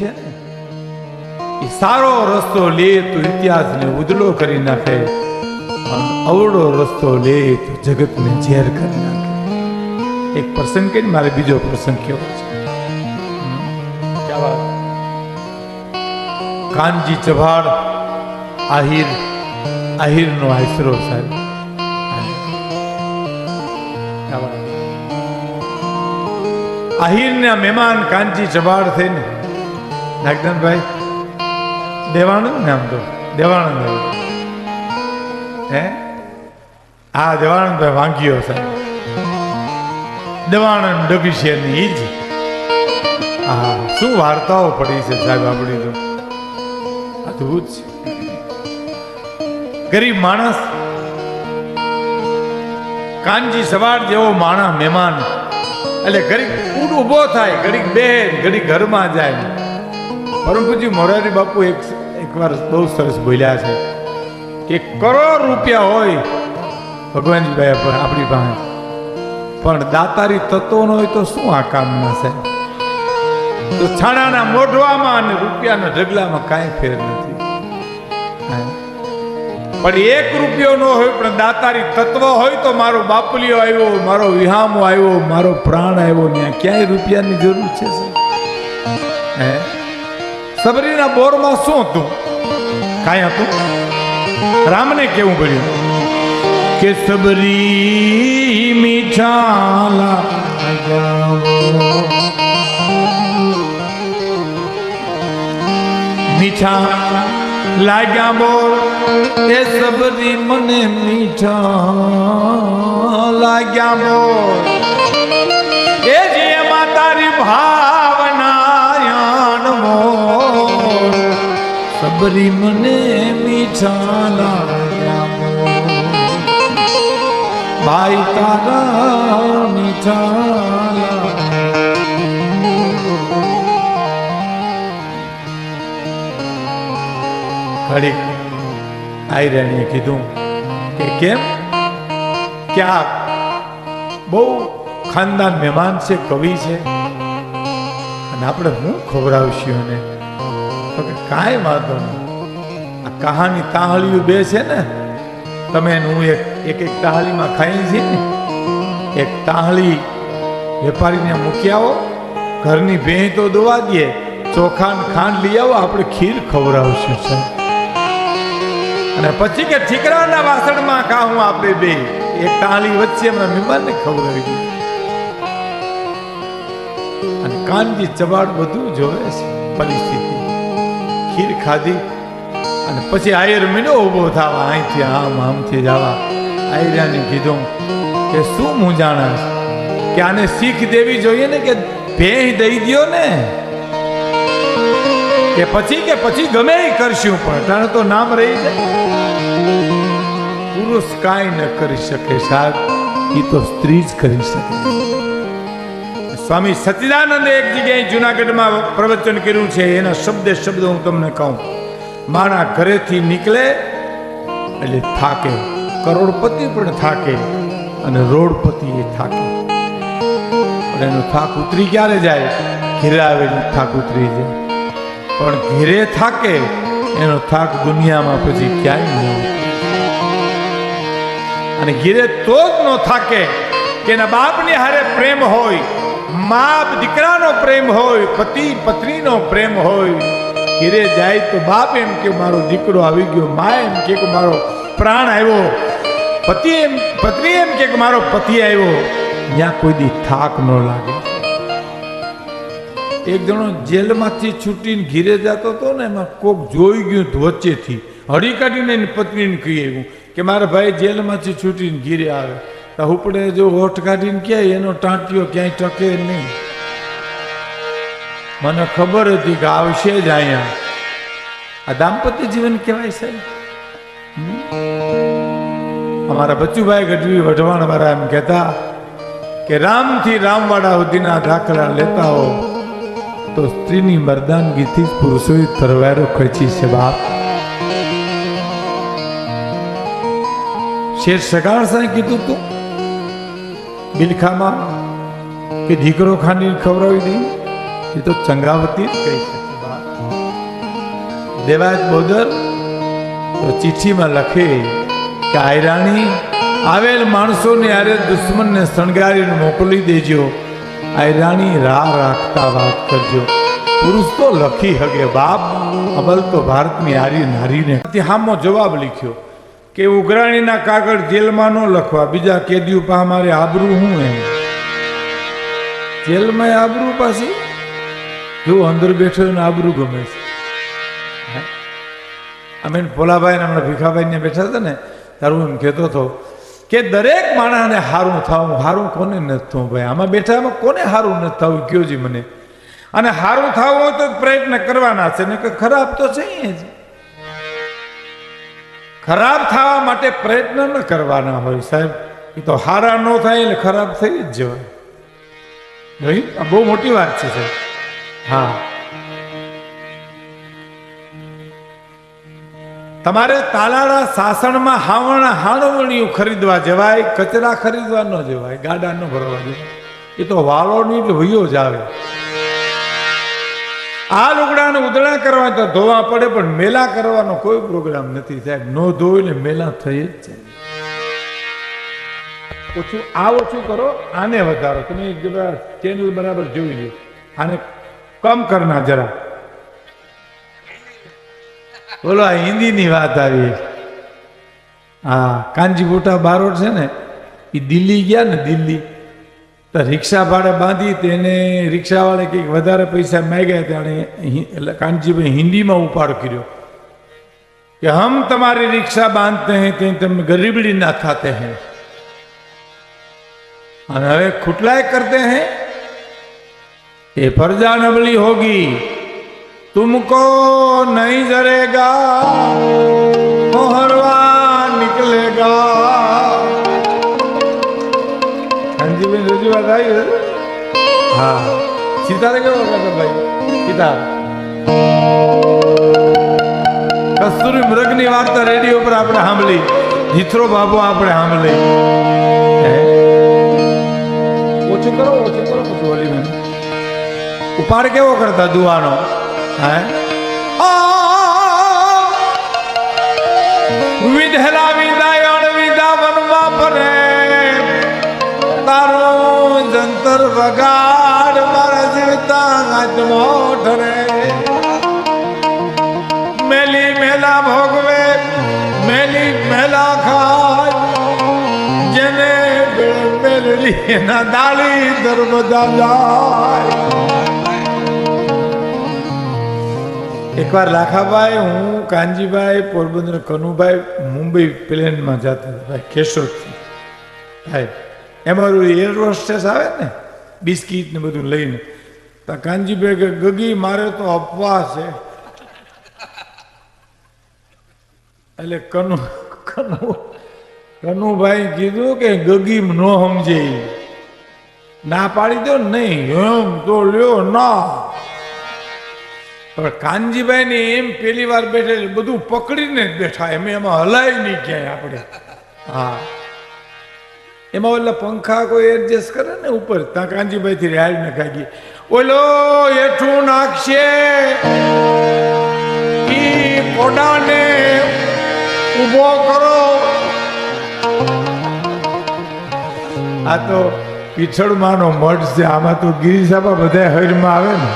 છે ને? એ સારો રસ્તો લે તો ઇતિહાસને ઉદલો કરી નાખે. અવળો રસ્તો લે તો જગતને ઝેર કરી નાખે. એક પ્રસંગ કરીને મારે બીજો પ્રસંગ કેવો છે? કાનજી ચભાડ આહિર આહિરનો આશરો સાહેબ? આહિરના મહેમાન કાનજી ચભાડ થઈને નાગદાનભાઈ દેવાણું ને આમ તો દેવાણંદ હે? હા દેવાણંદભાઈ વાંગ્યો સાહેબ દેવાણંદ ડબી શેરની જ. હા શું વાર્તાઓ પડી છે સાહેબ આપણી તો? અદભુત છે. ગરીબ માણસ, કાનજી સવાર જેવો માણસ મહેમાન. એટલે ઘડીક ઉડ ઊભો થાય ઘડીક બે ઘડીક ઘરમાં જાય. પરમ પૂજ્ય મોરારી બાપુ એક એકવાર બહુ સરસ બોલ્યા છે કે કરોડ રૂપિયા હોય ભગવાનજીભાઈ પર આપણી પાસે પણ દાતારી તત્વો ન હોય તો શું આ કામમાં છે તો છાણાના મોઢવામાં અને રૂપિયાના ઢગલામાં કાંઈ ફેર નથી. પણ એક રૂપિયો ન હોય, પણ દાતારી તત્વ હોય તો મારો બાપલીઓ આવ્યો, મારો વિહામો આવ્યો, મારો પ્રાણ આવ્યો, ને ક્યાંય રૂપિયાની જરૂર છે? હે સબરીના બોરમાં શું હતું? કાંઈ હતું? રામને કેવું પડ્યું? કે સબરી મીઠાલા મીઠા લાગ્યા બોલ, એ સબરી મને મીઠા લાગ્યા બોલ. સબરી મને મીઠા લાગ્યા ભાઈ તારા મીઠા ઘડીક આયરાણીએ કીધું કે કેમ? ક્યાં? બહુ ખાનદાન મહેમાન છે, કવિ છે. અને આપણે હું ખવડાવશું એને? કાંઈ વાંધો નહીં. આ કહાની તાહળીઓ બે છે ને, તમે હું એક એક એક તાહળીમાં ખાઈ છે ને, એક તાહળી વેપારીને મૂકી આવો, ઘરની ભેં તો દોવા દે ચોખા ખાંડ લઈ આવો, આપણે ખીર ખવડાવશું સાહેબ. અને પછી કે ઠીકરાના વાસણમાં કાહું આપણે બે? એક તાળી વચ્ચે એમના મહેમાનને ખવડાવી દીધી અને કાનજી ચબાડ બધું જોવે છે, પરિસ્થિતિ. ખાધી અને પછી આયર મીનો ઊભો થવા, અહીંથી આમ આમથી જવા. આયરાને કીધું કે શું હું છે? કે આને શીખ દેવી જોઈએ ને કે ભેહ દઈ દો ને? કે પછી કે પછી ગમે એ કરશું, પણ અટાણે તો નામ રહી જાય. પુરુષ કાંઈ ન કરી શકે સાહેબ એ તો સ્ત્રી જ કરી શકે. સ્વામી સચ્ચિદાનંદ એક જગ્યાએ જુનાગઢમાં પ્રવચન કર્યું છે, એના શબ્દે શબ્દ હું તમને કહું. મારા ઘરેથી નીકળે, એટલે થાકે. કરોડપતિ પણ થાકે અને રોડપતિ એ થાકે. પણ એનો થાક ઉતરી ક્યારે જાય? ઘેરે આવેલી થાક ઉતરી જાય. પણ ઘેરે થાકે, એનો થાક દુનિયામાં પછી ક્યાંય ન અને ઘેરે તો જ ન થાકે કે એના બાપની હારે પ્રેમ હોય બાપ દીકરાનો પ્રેમ હોય, પતિ પત્નીનો પ્રેમ હોય, ઘેરે જાય તો બાપ એમ કે મારો દીકરો આવી ગયો, મા એમ કે મારો પ્રાણ આવ્યો, પતિ એમ, પત્ની એમ કે મારો પતિ આવ્યો. જ્યાં કોઈ દી થાક ન લાગે. એક જણો જેલમાંથી છૂટીને ઘીરે જતો હતો ને, એમાં કોક જોઈ ગયું વચ્ચેથી. હળી કાઢીને એની પત્નીને કહી આવ્યું કે મારા ભાઈ જેલમાંથી છૂટીને ઘીરે આવે. તો ઉપડે જો હોઠ કાઢીને ક્યાંય એનો ટાંટિયો ક્યાંય ટકે નહીં. મને ખબર હતી કે આવશે જ અહીંયા. આ દાંપત્ય જીવન કહેવાય છે અમારા બચ્ચુભાઈ ગઢવી વઢવાણ મારા એમ કહેતા કે રામથી રામવાડા સુધીના દાખલા લેતા હો, તો સ્ત્રીની મરદાનગીથી જ પુરુષોએ તરવારો ખેંચી છે બાપ. શેર સગાળ સાંઈ કીધું તું? બિલખામાં કે દીકરો ખાંડીને ખવડાવી દઈ, એ તો ચંગાવતી જ કહી શકે. દેવાજ બોદર ચિઠ્ઠીમાં લખે કે આયરાણી આવેલ માણસોને આરે દુશ્મનને શણગારીને મોકલી દેજો. આયરાણી રાહ રાખતા વાત કરજો. પુરુષ તો લખી હગે, બાપ, અમલ તો ભારતની આરી નારીને. હામો જવાબ લખ્યો. કે ઉઘરાણીના કાગળ જેલમાં ન લખવા. બીજા કેદીઓ પા મારે આબરૂ હું એમ? જેલમાં આબરૂ પાછી જો અંદર બેઠો એને આબરૂ ગમે છે? અમે ભોલાભાઈ હમણાં ભીખાભાઈ ને બેઠા હતા ને, ત્યારે હું એમ કહેતો હતો કે દરેક માણસને હારું થવું. હારું કોને નથી થવું ભાઈ? આમાં બેઠા એમાં કોને હારું નથી થવું કયો જી મને. અને હારું થવું હોય તો પ્રયત્ન કરવાના છે. ને કે ખરાબ તો છે જ. ખરાબ થવા માટે પ્રયત્ન ન કરવાના હોય સાહેબ. એ તો હારા ન થાય એટલે ખરાબ થઈ જ જવાય. જોઈ આ બહુ મોટી વાત છે સાહેબ. હા. તમારે તાલાળા સાસણમાં હાવણા હાણવણીયું ખરીદવા જવાય, કચરા ખરીદવા ન જવાય, ગાડા ન ભરવા જવાય. એ તો વાળો જ વયો જ આવે. આ લુગડાને ઉદળા કરવા તો ધોવા પડે, પણ મેલા કરવાનો કોઈ પ્રોગ્રામ નથી સાહેબ. નો ધોઈ ને મેલા થઈ જ જાય. ઓછું, આ ઓછું કરો, આને વધારો. તમે એક જરા ચેનલ બરાબર જોઈ લો આને કમ કરના જરા. બોલો, આ હિન્દીની વાત આવી. હા કાનજી બોટા બારોટ છે ને એ દિલ્હી ગયા ને દિલ્હી. તો રિક્ષા ભાડે બાંધી તેને રિક્ષાવાળે કંઈક વધારે પૈસા માગ્યા તેણે એટલે કાનજીભાઈ હિન્દીમાં ઉપાડ કર્યો કે હમ તમારી રિક્ષા બાંધતે હૈ, તે તમે ગરીબડી ના ખાતે હૈ. અને હવે ખુટલાય કરતે હૈ, એ ફરજા નબળી હોગી. તુમકો નહીં જરેગા આવી હે? સીતારે કેવો કરતો ભાઈ? સીતા કસ્તુરી મૃગની વાર્તા રેડિયો પર આપણે સાંભળી. જીથરો બાબો આપણે સાંભળી. ઓછું કરો ઓછું કરો પછી ઓલી ઉપાડ કેવો કરતા દુવાનો હે? જંતર વગાડ મારા જીવતા આત્મો ઠરે મેલી મેલા ભોગવે મેલી મેલા ખાય જેને મેલડી એના દાળી દરબદા જાય એકવાર લાખાભાઈ હું કાનજીભાઈ પોરબંદર કનુભાઈ મુંબઈ પ્લેનમાં જતા હતા ભાઈ કેશોદથી ભાઈ એમાં એર હોસ્ટેસ આવે ને? બિસ્કીટ ને બધું લઈને. તો કાનજીભાઈ કે ગગી, મારે તો અપવા છે. એટલે કનુ કનુ, કનુભાઈ કીધું કે ગગી ન સમજે. ના પાડી દો નહીં, એમ તો લ્યો ના. પણ કાનજીભાઈ ને એમ પેલી વાર બેઠે બધું પકડીને જ બેઠા, એમ એમાં હલાય નહીં ક્યાંય આપણે. હા. એમાં ઓલા પંખા કોઈ એડજસ્ટ કરે ને ઉપર? ત્યાં કાંજીભાઈથી રાડ ને ખાગી. ઓલો હેઠું નાખશે. ઈ કોડાને ઊભો કરો. આ તો પીછળમાંનો મઠ છે. આમાં તો ગિરિસાબા બધા હરમાં આવે ને.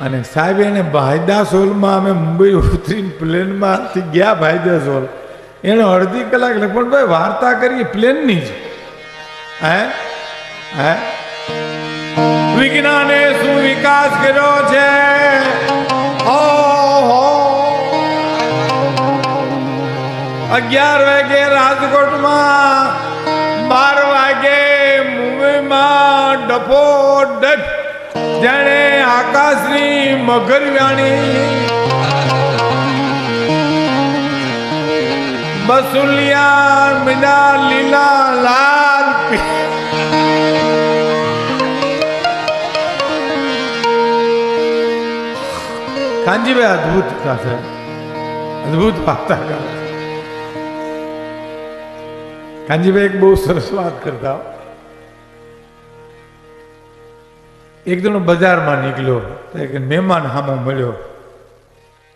અને સાહેબ એને ભાઈદાસ હોલમાં અમે મુંબઈ ઉતરીને પ્લેનમાંથી ગયા ભાઈદાસ હોલ એને અડધી કલાક લખમણભાઈ વાર્તા કરી પ્લેનની જ. હે? હે? વિજ્ઞાને શું વિકાસ કર્યો છે? અગિયાર વાગે રાજકોટમાં, બાર વાગે મુંબઈમાં ડફો ડફ. જેણે આકાશની મગરવાણી બસુલિયા મીના લીલા લાલ કાનજીભાઈ અદભુત હતા અદભુત વાર્તા કરે કાનજીભાઈ એક બહુ સરસ વાત કરતા એક જણો બજારમાં નીકળ્યો એક મહેમાન સામો મળ્યો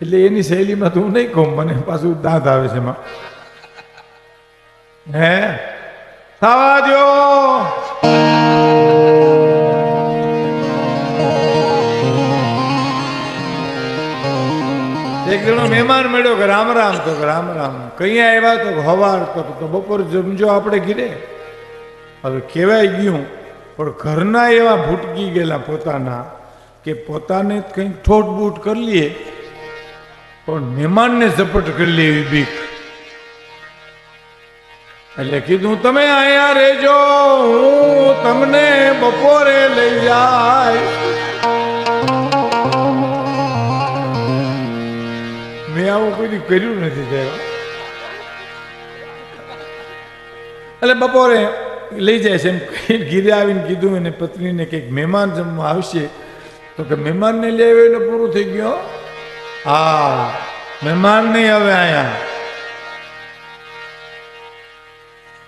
એટલે એની શૈલીમાં તો હું નહીં કહું, મને પાછું દાંત આવે છે એમાં. હે? થવા એક જણો મહેમાન મળ્યો કે રામ રામ, તો રામ રામ. કઈ આવ્યા તો હવાર તો બપોર જમજો આપણે ઘીરે. હવે કહેવાય ગયું, પણ ઘરના એવા ભૂટકી ગયેલા પોતાના કે પોતાને કંઈક ઠોટ બૂટ કરી લઈએ પણ મહેમાનને ઝપટ કરી લે એવી બીક. એટલે કીધું, તમે અહીંયા રહેજો, હું તમને બપોરે લઈ જાય. મેં આવું કોઈ કર્યું નથી સાહેબ. એટલે બપોરે લઈ જાય છે એમ કહી, ઘીરે આવીને કીધું એને પત્નીને કંઈક મહેમાન જમવા આવશે. તો કે, મહેમાનને લઈ આવ્યો એટલે પૂરું થઈ ગયો, હા? મહેમાન નહીં હવે અહીંયા.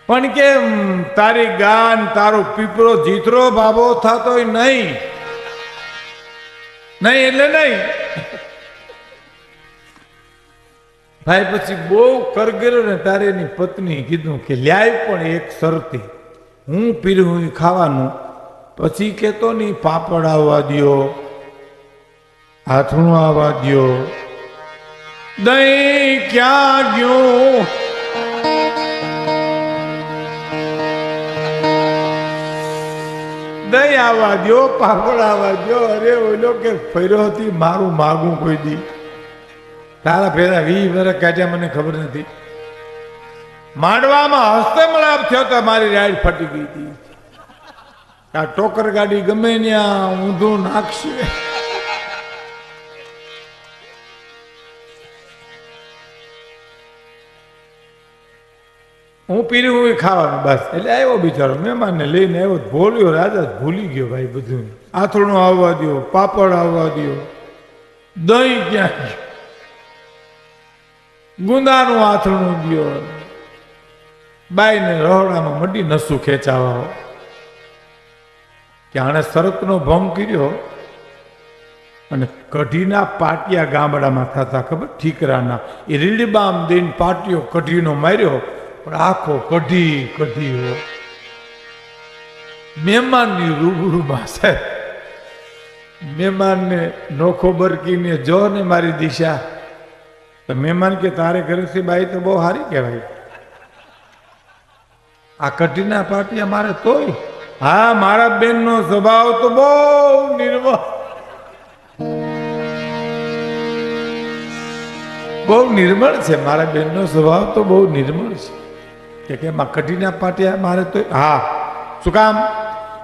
પણ કે તારી ગાન, તારો પીપળો જીતરો બાબો થતો નહીં. નહીં એટલે નહીં. ભાઈ પછી બહુ કરગેલો ને તારે એની પત્ની કીધું કે લ્યાય પણ એક શરતી. હું પીરું ખાવાનું. પછી કેતો નહીં, પાપડ આવવા દ્યો, હાથણું આવવા દો દહીં ક્યાં ગયું? દહીં આવવા દ્યો પાપડ આવવા દો અરે, ઓલો કે ફર્યો હતી, મારું માગું કોઈ દી. તારા ફેરા વી વર્ષ કાઢ્યા મને ખબર નથી. માંડવામાં હસ્તે મળાપ થયો તો મારી રાઈડ ફટી ગઈ હતી. આ ટોકર ગાડી ગમે ત્યાં ઊંધું નાખશે. હું પીરું હું ખાવાનું, બસ. એટલે આવ્યો બિચારો, મહેમાનને લઈને આવ્યો ભોલ્યો રાજા ભૂલી ગયો ભાઈ બધું. આથરણું આવવા દ્યો, પાપડ આવવા દ્યો. દહીં ક્યાં ગયું ગુંદાનું આથરણું દો બાઈને રહોડામાં મડી નસું ખેંચાવા. કે આણે શરતનો ભંગ કર્યો અને કઢીના પાટિયા ગામડામાં થતા ખબર? ઠીકરાના. એ રીડબામ દઈને પાટિયો કઢીનો માર્યો. પણ આખો કઢી કઢી હો. મહેમાનની રૂબરૂમાં સાહેબ મહેમાનને નોખો બરકીને જો ને મારી દિશા. તો મહેમાન કે તારે ઘરેથી બાઈ તો બહુ સારી કહેવાય. આ કઢીના પાટિયા મારે તોય. હા, મારા બેનનો સ્વભાવ તો બહુ નિર્મળ. બહુ નિર્મળ છે, મારા બેનનો સ્વભાવ તો બહુ નિર્મળ છે. કે કે માં કઢીના પાટિયા મારે તો હા. શું કામ?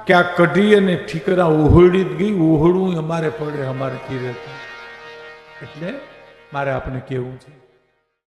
કે આ કઢી અને ઠીકરા ઓહળી જ ગઈ ઓહળવું અમારે પડે, અમારે કીરે એટલે મારે આપને કેવું છે